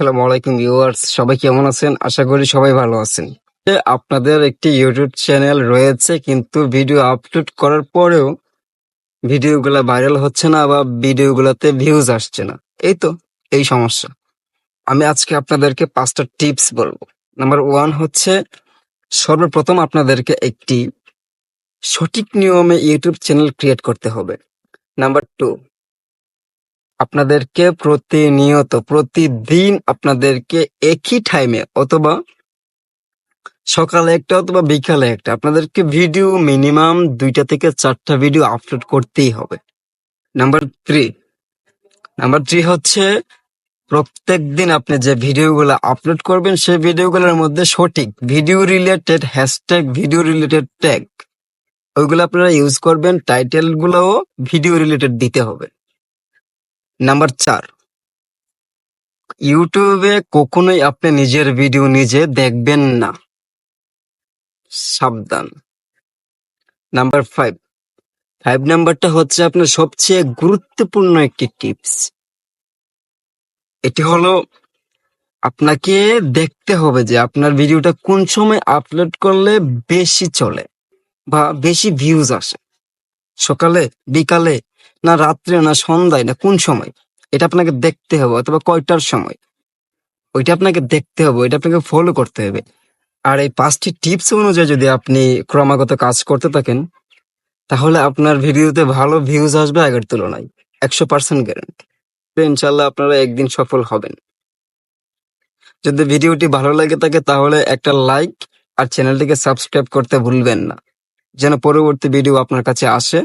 আসসালামু আলাইকুম ভিউয়ার্স, সবাই কেমন আছেন? আশা করি সবাই ভালো আছেন। আপনাদের একটি ইউটিউব চ্যানেল রয়েছে, কিন্তু ভিডিও আপলোড করার পরেও ভিডিওগুলো ভাইরাল হচ্ছে না বা ভিডিওগুলোতে ভিউজ আসছে না। এই তো, এই সমস্যা। আমি আজকে আপনাদেরকে পাঁচটা টিপস বলব। নাম্বার ওয়ান হচ্ছে, সর্বপ্রথম আপনাদেরকে একটি সঠিক নিয়মে ইউটিউব চ্যানেল ক্রিয়েট করতে হবে। নাম্বার টু আপনাদেরকে প্রতিনিয়ত, প্রতিদিন আপনাদেরকে একই টাইমে অথবা সকালে একটা অথবা বিকালে একটা আপনাদেরকে ভিডিও মিনিমাম দুইটা থেকে চারটা ভিডিও আপলোড করতেই হবে। নাম্বার থ্রি নাম্বার থ্রি হচ্ছে প্রত্যেক দিন আপনি যে ভিডিওগুলো আপলোড করবেন, সেই ভিডিওগুলোর মধ্যে সঠিক video related hashtag video related tag ওইগুলো আপনারা ইউজ করবেন টাইটেলগুলোও ভিডিও রিলেটেড দিতে হবে। নাম্বার চার। ইউটিউবে কখনোই আপনি নিজের ভিডিও নিজে দেখবেন না। সাবধান। Number five. ফাইভ নাম্বারটা হচ্ছে আপনার সবচেয়ে গুরুত্বপূর্ণ একটি টিপস। এটি হলো আপনাকে দেখতে হবে যে আপনার ভিডিওটা কোন সময় আপলোড করলে বেশি চলে বা বেশি ভিউজ আসে। সকালে, বিকালে না রাত্রে, না সন্ধ্যায়, না কোন সময়? এটা আপনাকে দেখতে হবে অথবা কয়টার সময়? ওইটা আপনাকে দেখতে হবে, ওইটা আপনাকে ফলো করতে হবে। আর এই পাঁচটি টিপস অনুযায়ী যদি আপনি ক্রমাগত কাজ করতে থাকেন, তাহলে আপনার ভিডিওতে ভালো ভিউজ আসবে আগের তুলনায়। একশো পার্সেন্ট গ্যারান্টি ইনশাল্লাহ আপনারা একদিন সফল হবেন। যদি ভিডিওটি ভালো লাগে থাকে, তাহলে একটা লাইক আর চ্যানেলটিকে সাবস্ক্রাইব করতে ভুলবেন না। যেন পরবর্তী ভিডিও আপনার কাছে আসে।